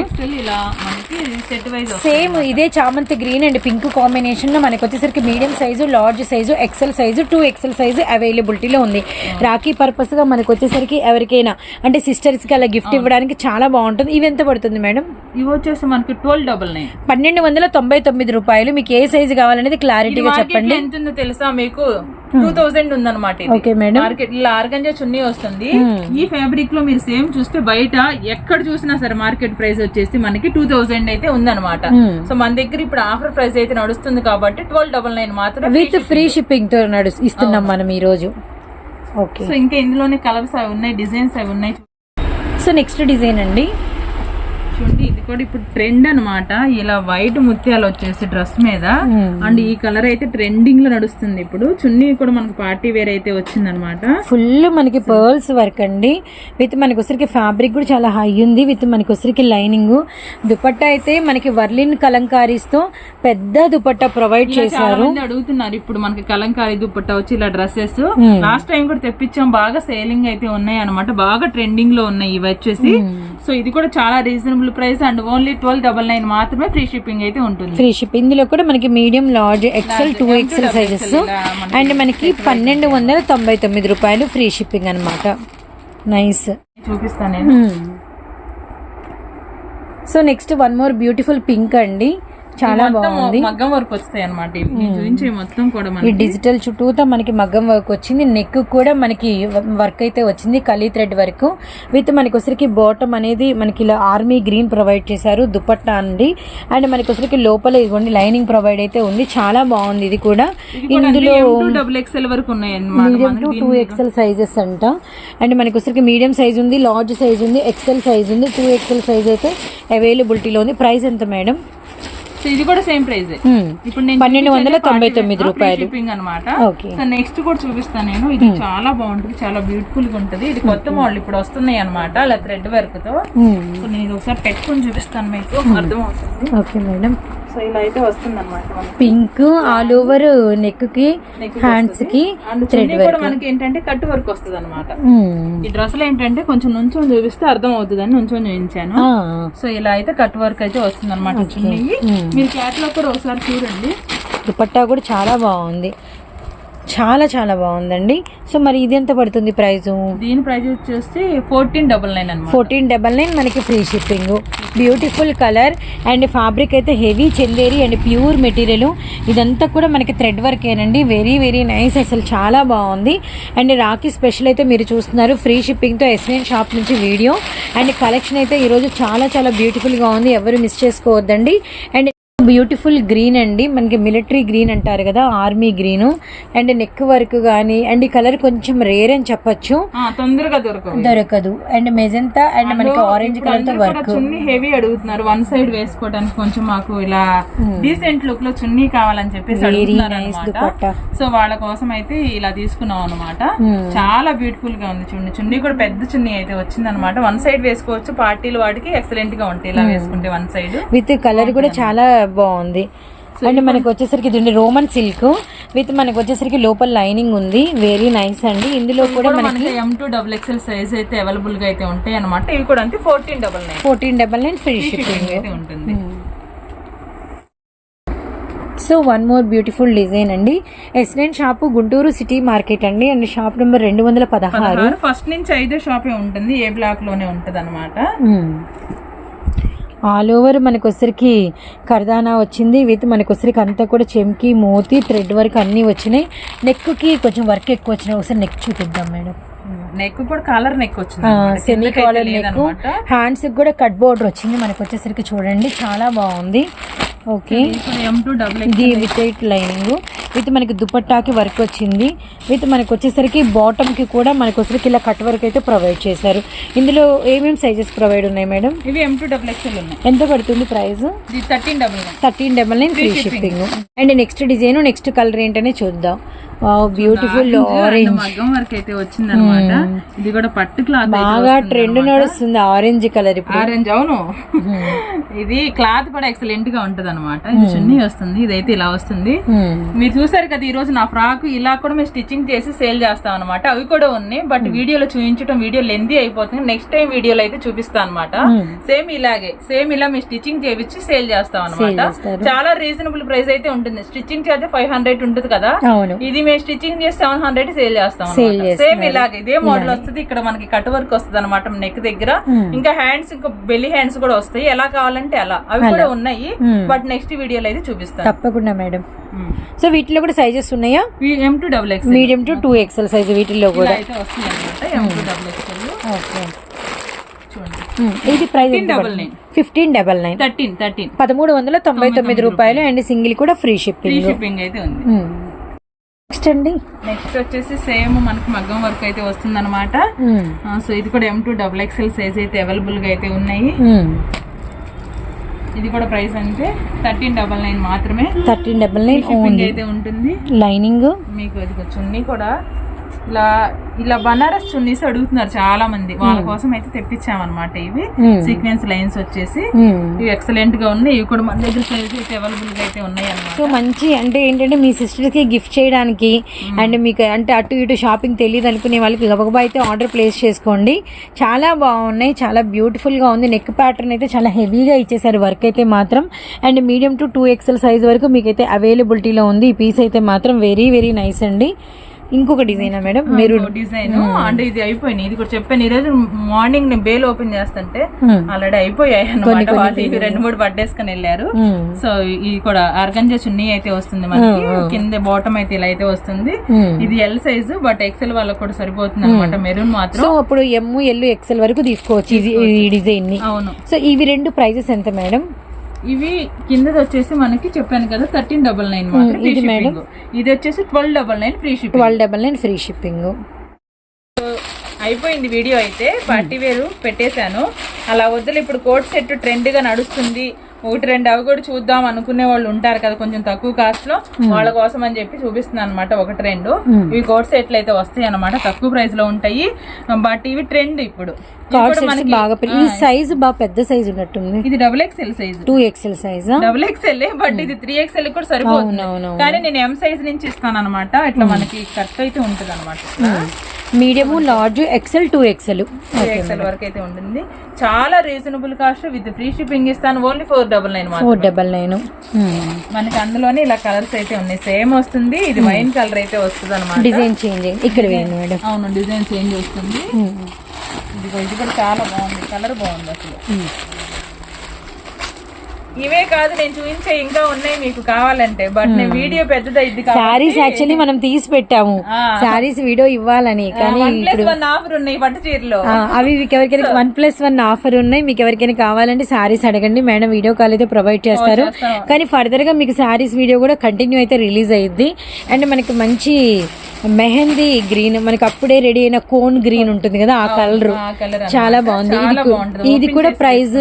Speaker 2: సేమ్ ఇదే చామంతి గ్రీన్ అండ్ పింక్ కాంబినేషన్లో మనకి వచ్చేసరికి medium size large size XL size two XL size అవైలబిలిటీలో ఉంది. రాఖీ పర్పస్గా మనకి వచ్చేసరికి ఎవరికైనా అంటే సిస్టర్స్కి అలా గిఫ్ట్ ఇవ్వడానికి చాలా బాగుంటుంది. ఇవి ఎంత పడుతుంది మేడం?
Speaker 1: ఇవి వచ్చేసి మనకి ట్వెల్వ్ డబల్ నైన్
Speaker 2: పన్నెండు వందల తొంభై తొమ్మిది రూపాయలు. మీకు ఏ సైజు కావాలనేది క్లారిటీగా చెప్పండి.
Speaker 1: ఎంత ఉందో తెలుసా మీకు? టూ థౌసండ్ ఉందన్నమాట
Speaker 2: ఓకే మేడం
Speaker 1: మార్కెట్ ఇలా ఆర్గంజా చున్నీ వస్తుంది. ఈ ఫ్యాబ్రిక్లో మీరు సేమ్ చూస్తే బయట ఎక్కడ చూసినా సరే మార్కెట్ ప్రైస్ వచ్చేసి మనకి టూ థౌసండ్ అయితే ఉందన్నమాట. సో మన దగ్గర ఇప్పుడు ఆఫర్ ప్రైస్ అయితే నడుస్తుంది కాబట్టి ట్వెల్వ్ డబల్ నైన్ మాత్రమే
Speaker 2: విత్ ఫ్రీ షిప్పింగ్తో ఇస్తున్నాం మనం ఈ రోజు ఓకే
Speaker 1: సో ఇంకా ఇందులోనే కలర్స్ అవి ఉన్నాయి డిజైన్స్ అవి ఉన్నాయి.
Speaker 2: సో నెక్స్ట్ డిజైన్ అండి.
Speaker 1: చూడండి కూడా ఇప్పుడు ట్రెండ్ అన్నమాట. ఇలా వైట్ ముత్యాలు వచ్చేసి డ్రెస్ మీద. అండ్ ఈ కలర్ అయితే ట్రెండింగ్లో నడుస్తుంది ఇప్పుడు. చున్నీ కూడా మనకు పార్టీ వేర్ అయితే వచ్చింది అనమాట
Speaker 2: ఫుల్ మనకి పర్ల్స్ వర్క్ అండి. విత్ మనకి వచ్చరికి ఫ్యాబ్రిక్ కూడా చాలా హై ఉంది. విత్ మనకి వచ్చరికి లైనింగ్ దుపట్టా అయితే మనకి వర్లిన్ కలంకారీస్తో పెద్ద దుపట్టా ప్రొవైడ్ చేశారు.
Speaker 1: అడుగుతున్నారు ఇప్పుడు మనకి కలంకారీ దుప్పట్టా వచ్చి ఇలా డ్రెస్సెస్ లాస్ట్ టైం కూడా తెప్పించాం. బాగా సేలింగ్ అయితే ఉన్నాయి అనమాట బాగా ట్రెండింగ్లో ఉన్నాయి ఇవి వచ్చేసి. సో ఇది కూడా చాలా reasonable price and. Only twelve double nine మాత్రమే ఫ్రీ షిప్పింగ్ అయితే ఉంటుంది.
Speaker 2: ఫ్రీ షిప్ ఇందులో కూడా మనకి medium large XL two XL sizes and మనకి పన్నెండు వందల తొంభై తొమ్మిది రూపాయలు ఫ్రీ షిప్పింగ్ అనమాట నైస్
Speaker 1: చూపిస్తాను నేను.
Speaker 2: So next one more beautiful pink అండి. చాలా బాగుంది.
Speaker 1: మగ్గం వరకు వస్తాయి అనమాట చూపించే మొత్తం కూడా
Speaker 2: ఈ డిజిటల్ చుట్టూతో మనకి మగ్గం వర్క్ వచ్చింది. నెక్ కూడా మనకి వర్క్ అయితే వచ్చింది. కలీ థ్రెడ్ వర్క్. విత్ మనకి వచ్చరికి బాటమ్ అనేది మనకి ఇలా ఆర్మీ గ్రీన్ ప్రొవైడ్ చేశారు. దుపట్టా అండి. అండ్ మనకి వచ్చరికి లోపల ఇదిగోండి లైనింగ్ ప్రొవైడ్ అయితే ఉంది. చాలా బాగుంది ఇది కూడా. ఇందులో
Speaker 1: డబుల్ ఎక్స్ఎల్ వరకు ఉన్నాయి అన్నమాట.
Speaker 2: Medium to two XL sizes అంట. అండ్ మనకి వచ్చరికి మీడియం సైజ్ ఉంది లార్జ్ సైజ్ ఉంది ఎక్సెల్ సైజ్ ఉంది. టూ ఎక్సెల్ సైజ్ అయితే అవైలబిలిటీలో ఉంది. ప్రైస్ ఎంత మేడం
Speaker 1: సో ఇది కూడా సేమ్ ప్రైస్ ఇప్పుడు నేను
Speaker 2: పన్నెండు వందల తొంభై తొమ్మిది రూపాయలు.
Speaker 1: షిప్పింగ్ అనమాట సో నెక్స్ట్ కూడా చూపిస్తాను నేను. ఇది చాలా బాగుంటుంది చాలా బ్యూటిఫుల్గా ఉంటది. ఇది కొత్త మోడల్ ఇప్పుడు వస్తున్నాయి అనమాట అలా థ్రెడ్ వర్క్తో. సో నేను ఇది ఒకసారి పెట్టుకొని చూపిస్తాను మీకు. అర్థమవుతుంది.
Speaker 2: Okay madam.
Speaker 1: సో ఇలా అయితే వస్తుంది అనమాట
Speaker 2: పింక్ ఆల్ ఓవర్ నెక్కి
Speaker 1: హ్యాండ్స్కి చున్నీ కూడా మనకి ఏంటంటే కట్ వర్క్ వస్తుంది అనమాట ఈ డ్రెస్సులు ఏంటంటే కొంచెం నుంచొని చూపిస్తే అర్థం అవుతుంది అని నుంచొని చూపించాను. సో ఇలా అయితే కట్ వర్క్ అయితే వస్తుంది అనమాట చున్నీ మీరు క్యాట్లాగ్ కూడా ఒకసారి చూడండి.
Speaker 2: దుపట్టా కూడా చాలా బాగుంది. చాలా చాలా బాగుందండి. సో మరి ఇది ఎంత పడుతుంది ప్రైస్
Speaker 1: దీని ప్రైస్ వచ్చేసి fourteen double nine
Speaker 2: fourteen double nine మనకి free shipping. Beautiful colour and fabric అయితే heavy Chanderi and pure material ఇదంతా కూడా మనకి థ్రెడ్ వర్క్ ఏనండి. వెరీ వెరీ నైస్ అసలు చాలా బాగుంది. అండ్ రాఖీ స్పెషల్ అయితే మీరు చూస్తున్నారు. ఫ్రీ షిప్పింగ్తో ఎస్ఎన్ షాప్ నుంచి వీడియో అండ్ కలెక్షన్ అయితే ఈరోజు చాలా చాలా బ్యూటిఫుల్గా ఉంది. ఎవరు మిస్ చేసుకోవద్దండి. అండ్ బ్యూటిఫుల్ గ్రీన్ అండి. మనకి మిలిటరీ గ్రీన్ అంటారు కదా army green. And neck work కానీ అండ్ ఈ కలర్ కొంచెం రేర్ అని చెప్పొచ్చు.
Speaker 1: తొందరగా దొరకవు
Speaker 2: దొరకదు. అండ్ మెజంతా అండ్ మనకి ఆరెంజ్
Speaker 1: కలర్తో
Speaker 2: వర్క్.
Speaker 1: చున్నీ హెవీ అడుగుతున్నారు. వన్ సైడ్ వేసుకోవడానికి కొంచెం మాకు ఇలా డీసెంట్ లుక్లో చున్నీ కావాలని చెప్పేసి అడుగుతున్నారు. సో వాళ్ళ కోసం అయితే ఇలా తీసుకున్నాం అనమాట చాలా బ్యూటిఫుల్గా ఉంది చున్నీ. చున్నీ కూడా పెద్ద చున్నీ అయితే వచ్చింది అనమాట వన్ సైడ్ వేసుకోవచ్చు. పార్టీలు వాటికి ఎక్సలెంట్గా ఉంటాయి ఇలా వేసుకుంటే వన్ సైడ్.
Speaker 2: విత్ కలర్ కూడా చాలా బాగుంది. అండ్ మనకి వచ్చేసరికి ఇది రోమన్ సిల్క్. విత్ మనకి వచ్చేసరికి లోపల లైనింగ్ ఉంది. వెరీ నైస్ అండి. ఇందులో కూడా మనకి
Speaker 1: M to double XL size అయితే అవైలబుల్గా అయితే ఉంటాయి అనమాట ఇవి కూడా అంతే fourteen double nine
Speaker 2: fourteen double nine free shipping
Speaker 1: అయితే ఉంటుంది.
Speaker 2: So one more beautiful design అండి. SN shop Guntur city market అండి. అండ్ షాప్ నెంబర్ రెండు వందల పదహారు.
Speaker 1: ఫస్ట్ నుంచి ఐదో షాపే ఉంటుంది. ఏ బ్లాక్లోనే ఉంటది అనమాట
Speaker 2: ఆల్ ఓవర్ మనకు వచ్చరికి కర్దానా వచ్చింది. విత్ మనకు వచ్చరికి అంతా కూడా చెంకి మోతి థ్రెడ్ వర్క్ అన్నీ వచ్చినాయి. నెక్కి కొంచెం వర్క్ ఎక్కువ వచ్చినాయి. ఒకసారి నెక్ చూపిద్దాం మేడం.
Speaker 1: నెక్ కూడా కాలర్ నెక్ వచ్చింది
Speaker 2: సెమీ కాలర్ నెక్ హ్యాండ్స్ కూడా కట్ బోర్డర్ వచ్చింది. మనకు వచ్చేసరికి చూడండి చాలా బాగుంది. ఓకే
Speaker 1: ఎం టూ డబుల్
Speaker 2: ఇది విత్ లైనింగ్ విత్ మనకి దుపట్టాకి వర్క్ వచ్చింది. విత్ మనకి వచ్చేసరికి బాటమ్కి కూడా మనకి వచ్చేసరికి ఇలా కట్ వర్క్ అయితే ప్రొవైడ్ చేశారు. ఇందులో ఏమేమి సైజెస్ ప్రొవైడ్ ఉన్నాయి మేడం
Speaker 1: ఇవి ఎం టూ డబుల్ ఎక్స్ఎల్ ఉన్నాయి.
Speaker 2: ఎంత పడుతుంది price
Speaker 1: thirteen double nine
Speaker 2: thirteen double nine free shipping and next design next colour ఏంటనే చూద్దాం. బ్యూటిఫుల్ ఆరెంజ్
Speaker 1: మగ్గం వరకు అయితే వచ్చింది అనమాట ఇది కూడా పట్టు క్లాత్
Speaker 2: బాగా ట్రెండ్ నడుస్తుంది ఆరెంజ్ కలర్
Speaker 1: ఆరెంజ్ అవును. ఇది క్లాత్ కూడా ఎక్సలెంట్గా ఉంటది అనమాట ఇది చున్నీ వస్తుంది ఇదైతే ఇలా వస్తుంది.
Speaker 2: Hmm.
Speaker 1: మీరు చూసారు కదా ఈ రోజు నా ఫ్రాక్ ఇలా కూడా మేము స్టిచ్చింగ్ చేసి సేల్ చేస్తాం అనమాట అవి కూడా ఉన్నాయి బట్ వీడియోలో చూపించడం వీడియో లెందీ అయిపోతుంది. నెక్స్ట్ టైం వీడియోలో అయితే చూపిస్తాం అనమాట సేమ్ ఇలాగే సేమ్ ఇలా మేము స్టిచ్చింగ్ చేపించి సేల్ చేస్తాం అనమాట. చాలా రీజనబుల్ ప్రైస్ అయితే ఉంటుంది. స్టిచ్చింగ్ చేస్తే ఫైవ్ హండ్రెడ్ ఉంటుంది కదా. ఇది మేము స్టిచ్చింగ్ చేసి సెవెన్ హండ్రెడ్ సేల్ చేస్తాం. సేమ్ ఇలాగే ఇదే మోడల్ వస్తుంది. ఇక్కడ మనకి కట్ వర్క్ వస్తుంది అనమాట నెక్ దగ్గర. ఇంకా హ్యాండ్స్ ఇంకా బెల్లి హ్యాండ్స్ కూడా వస్తాయి. ఎలా కావాలంటే అలా. అవి కూడా ఉన్నాయి. బట్ నెక్స్ట్ వీడియోలో అయితే చూపిస్తాను.
Speaker 2: తప్పకుండా మేడం సో వీటిలో కూడా సైజెస్ ఉన్నాయా?
Speaker 1: M to double X
Speaker 2: medium to two XL size వీటిల్లో కూడా.
Speaker 1: అయితే వస్తుంది అనమాట M to double XL
Speaker 2: okay ఇది price
Speaker 1: double nine
Speaker 2: fifteen double nine
Speaker 1: thirteen thirteen
Speaker 2: పదమూడు వందల తొంభై తొమ్మిది రూపాయలు అండ్ సింగిల్ కూడా ఫ్రీ
Speaker 1: ఫ్రీ
Speaker 2: షిప్పింగ్
Speaker 1: షిప్పింగ్ అయితే ఉంది.
Speaker 2: నెక్స్ట్ అండి.
Speaker 1: నెక్స్ట్ వచ్చేసి సేమ్ మనకి మగ్గం వర్క్ అయితే వస్తుంది అనమాట
Speaker 2: Hmm.
Speaker 1: సో ఇది కూడా M to double XL size అయితే అవైలబుల్గా అయితే ఉన్నాయి. ఇది కూడా ప్రైస్ అంటే థర్టీన్ డబల్ నైన్ మాత్రమే.
Speaker 2: థర్టీన్ డబల్ నైన్
Speaker 1: అయితే ఉంటుంది.
Speaker 2: లైనింగ్
Speaker 1: మీకు అది చున్నీ కూడా. ఇలా ఇలా బనారస్ చున్నీస్ అడుగుతున్నారు చాలా మంది వాళ్ళ కోసం అయితే తెప్పించామన్నమాట ఇవి. సీక్వెన్స్ లైన్స్ వచ్చేసి ఇవి ఎక్సలెంట్గా ఉన్నాయి. ఇవి కూడా మన దగ్గర సైజ్ అయితే అవైలబుల్గా అయితే ఉన్నాయి అన్నమాట
Speaker 2: సో మంచి అంటే ఏంటంటే మీ సిస్టర్కి గిఫ్ట్ చేయడానికి అండ్ మీకు అంటే అటు ఇటు షాపింగ్ తెలియదు అనుకునే వాళ్ళకి గబగబా అయితే ఆర్డర్ ప్లేస్ చేసుకోండి. చాలా బాగున్నాయి. చాలా బ్యూటిఫుల్గా ఉంది. నెక్ ప్యాటర్న్ అయితే చాలా హెవీగా ఇచ్చేసారు. వర్క్ అయితే మాత్రం. And medium to two XL size వరకు మీకు అయితే అవైలబిలిటీలో ఉంది. ఈ పీస్ అయితే మాత్రం వెరీ వెరీ నైస్ అండి. ఇంకొక డిజైనా మేడం? మీరు
Speaker 1: డిజైన్. అంటే ఇది అయిపోయినాయి ఇది కూడా చెప్పాను. ఈ రోజు మార్నింగ్ నేను బేల్ ఓపెన్ చేస్తుంటే ఆల్రెడీ అయిపోయాయి వాళ్ళు రెండు మూడు పట్టేసుకుని వెళ్ళారు. సో ఇది కూడా అర్గంజా చున్నీ అయితే వస్తుంది మనకి. కింద బాటమ్ అయితే ఇలా అయితే వస్తుంది. ఇది ఎల్ సైజు బట్ ఎక్సెల్ వాళ్ళకి కూడా సరిపోతుంది అనమాట మెరూన్ మాత్రం.
Speaker 2: సో అప్పుడు ఎమ్ ఎల్ ఎక్సెల్ వరకు తీసుకోవచ్చు ఇది ఈ డిజైన్ని
Speaker 1: అవును.
Speaker 2: సో ఇవి రెండు ప్రైజెస్ ఎంత మేడం?
Speaker 1: ఇవి కిందది వచ్చేసి మనకి చెప్పాను కదా thirteen double nine free shipping. ఇది వచ్చేసి twelve double nine free shipping.
Speaker 2: Twelve double nine free shipping.
Speaker 1: అయిపోయింది వీడియో అయితే. పార్టీ వేరు పెట్టేశాను. అలా వద్దులు ఇప్పుడు కోట్ సెట్ ట్రెండ్గా నడుస్తుంది. ఒకటి రెండు అవి కూడా చూద్దాం అనుకునే వాళ్ళు ఉంటారు కదా కొంచెం తక్కువ కాస్ట్లో. వాళ్ళ కోసం అని చెప్పి చూపిస్తున్నాను అనమాట ఒకటి రెండు. ఇవి కోట్ సెట్లు అయితే వస్తాయి అనమాట తక్కువ ప్రైస్లో ఉంటాయి. బట్ ఇవి ట్రెండ్ ఇప్పుడు.
Speaker 2: బాగా పెరిగి- ఈ సైజ్ బాగా పెద్ద సైజ్ ఉన్నట్టుంది.
Speaker 1: ఇది double XL size
Speaker 2: two XL size
Speaker 1: double XL but ఇది త్రీ ఎక్స్ఎల్ కూడా సరిపోతుంది. కానీ నేను ఎం సైజ్ నుంచి ఇస్తాను అనమాట ఇట్లా మనకి కట్ అయితే ఉంటుంది అనమాట
Speaker 2: medium large XL two XL.
Speaker 1: XL వరకు అయితే ఉంటుంది. చాలా reasonable cost with free shipping ఇస్తాను. Only four double nine
Speaker 2: four double nine.
Speaker 1: మనకి అందులోనే ఇలా కలర్స్ అయితే ఉన్నాయి. సేమ్ వస్తుంది. ఇది వైన్ కలర్ అయితే వస్తుంది అనమాట
Speaker 2: డిజైన్ చేంజ్ ఇక్కడ వేయండి మేడం.
Speaker 1: అవును డిజైన్ చేంజ్ వస్తుంది. ఇదిగో ఇది కూడా చాలా బాగుంది. కలర్ బాగుంది అసలు. ఇవే కాదు నేను చూపించే ఇంకా ఉన్నాయి మీకు కావాలంటే. బట్ నేను వీడియో పెద్దదైద్ది
Speaker 2: శారీస్ యాక్చువల్లీ మనం తీసి పెట్టాము. శారీస్ వీడియో ఇవ్వాలని. కానీ
Speaker 1: వన్ ఆఫర్ ఉన్నాయి పట్టు చీరలో.
Speaker 2: అవి మీకు ఎవరికైనా వన్ ప్లస్ వన్ ఆఫర్ ఉన్నాయి. మీకు ఎవరికైనా కావాలంటే శారీస్ అడగండి. మేడం వీడియో కాల్ అయితే ప్రొవైడ్ చేస్తారు. కానీ ఫర్దర్గా మీకు శారీస్ వీడియో కూడా కంటిన్యూ అయితే రిలీజ్ అయ్యిద్ది అండ్ మనకి మంచి మెహందీ గ్రీన్ మనకి అప్పుడే రెడీ అయిన కోన్ గ్రీన్ ఉంటుంది కదా ఆ కలర్ చాలా బాగుంది. ఇది కూడా price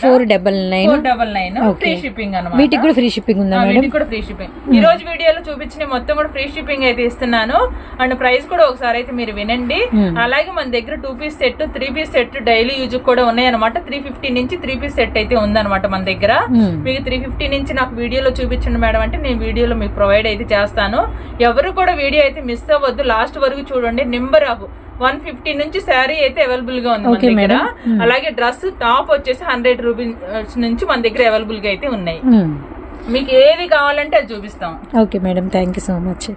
Speaker 2: four double nine
Speaker 1: four double nine. Free shipping అనమాట
Speaker 2: వీటికి కూడా ఫ్రీ షిప్పింగ్ ఉందా మేడం?
Speaker 1: వీటికి కూడా ఫ్రీ షిప్పింగ్ ఈ రోజు వీడియోలో చూపించిన మొత్తం కూడా ఫ్రీ షిప్పింగ్ అయితే ఇస్తున్నాను. అండ్ ప్రైస్ కూడా ఒకసారి అయితే మీరు వినండి. అలాగే మన దగ్గర two piece set three piece set daily use కూడా ఉన్నాయి అనమాట త్రీ ఫిఫ్టీ నుంచి త్రీ పీస్ సెట్ అయితే ఉందన్నమాట మన దగ్గర. మీకు త్రీ ఫిఫ్టీ నుంచి నాకు వీడియోలో చూపించండి మేడం అంటే నేను వీడియోలో మీకు ప్రొవైడ్ అయితే చేస్తాను. ఎవరు కూడా వీడియో అయితే మిస్ అవ్వద్దు. లాస్ట్ వరకు చూడండి. నెంబర్ ఆఫ్ వన్ ఫిఫ్టీ నుంచి శారీ అయితే అవైలబుల్గా ఉంది మన దగ్గర. అలాగే డ్రెస్ టాప్ వచ్చేసి హండ్రెడ్ రూపీస్ నుంచి మన దగ్గర అవైలబుల్గా అయితే ఉన్నాయి. మీకు ఏది కావాలంటే అది చూపిస్తాం.
Speaker 2: Okay madam thank you so much